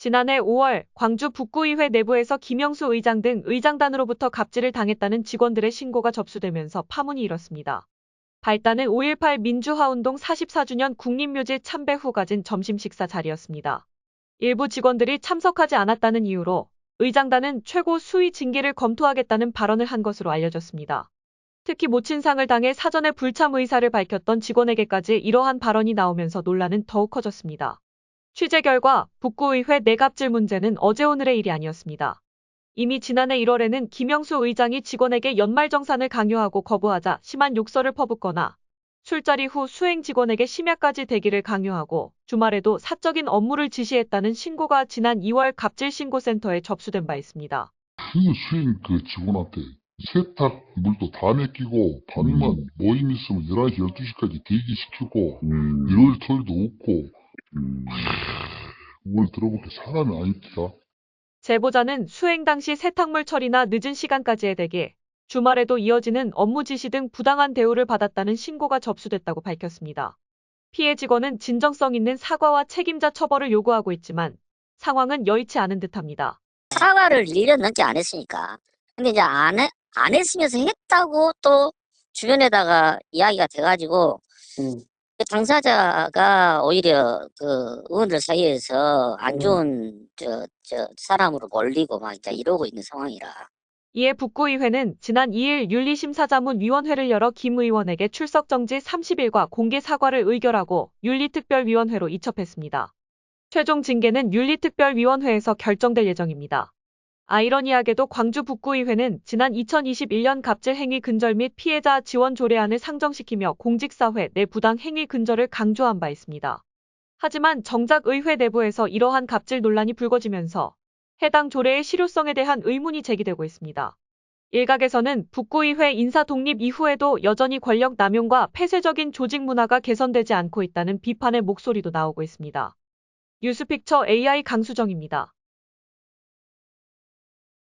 지난해 5월 광주 북구의회 내부에서 김영수 의장 등 의장단으로부터 갑질을 당했다는 직원들의 신고가 접수되면서 파문이 일었습니다. 발단은 5.18 민주화운동 44주년 국립묘지 참배 후 가진 점심 식사 자리였습니다. 일부 직원들이 참석하지 않았다는 이유로 의장단은 최고 수위 징계를 검토하겠다는 발언을 한 것으로 알려졌습니다. 특히 모친상을 당해 사전에 불참 의사를 밝혔던 직원에게까지 이러한 발언이 나오면서 논란은 더욱 커졌습니다. 취재 결과 북구의회 내갑질 문제는 어제 오늘의 일이 아니었습니다. 이미 지난해 1월에는 김영수 의장이 직원에게 연말정산을 강요하고 거부하자 심한 욕설을 퍼붓거나 술자리 후 수행 직원에게 심야까지 대기를 강요하고 주말에도 사적인 업무를 지시했다는 신고가 지난 2월 갑질 신고센터에 접수된 바 있습니다. 그 수행 그 직원한테 세탁 물도 다 맡기고 밤이면 모임 있으면 11시 12시까지 대기시키고 음, 일요일 토요일도 없고 음, 그걸 들어보니까 사람이 아니더라. 제보자는 수행 당시 세탁물 처리나 늦은 시간까지의 대기, 주말에도 이어지는 업무 지시 등 부당한 대우를 받았다는 신고가 접수됐다고 밝혔습니다. 피해 직원은 진정성 있는 사과와 책임자 처벌을 요구하고 있지만 상황은 여의치 않은 듯합니다. 사과를 1년 넘게 안 했으니까. 근데 이제 안, 해, 안 했으면서 했다고 또 주변에다가 이야기가 돼가지고, 음. 그 당사자가 오히려 그 의원들 사이에서 안 음. 좋은 저, 저 사람으로 몰리고 막 이제 이러고 있는 상황이라. 이에 북구의회는 지난 2일 윤리심사자문위원회를 열어 김 의원에게 출석 정지 30일과 공개 사과를 의결하고 윤리특별위원회로 이첩했습니다. 최종 징계는 윤리특별위원회에서 결정될 예정입니다. 아이러니하게도 광주 북구의회는 지난 2021년 갑질 행위 근절 및 피해자 지원 조례안을 상정시키며 공직사회 내 부당 행위 근절을 강조한 바 있습니다. 하지만 정작 의회 내부에서 이러한 갑질 논란이 불거지면서 해당 조례의 실효성에 대한 의문이 제기되고 있습니다. 일각에서는 북구의회 인사 독립 이후에도 여전히 권력 남용과 폐쇄적인 조직 문화가 개선되지 않고 있다는 비판의 목소리도 나오고 있습니다. 뉴스픽처 AI 강수정입니다.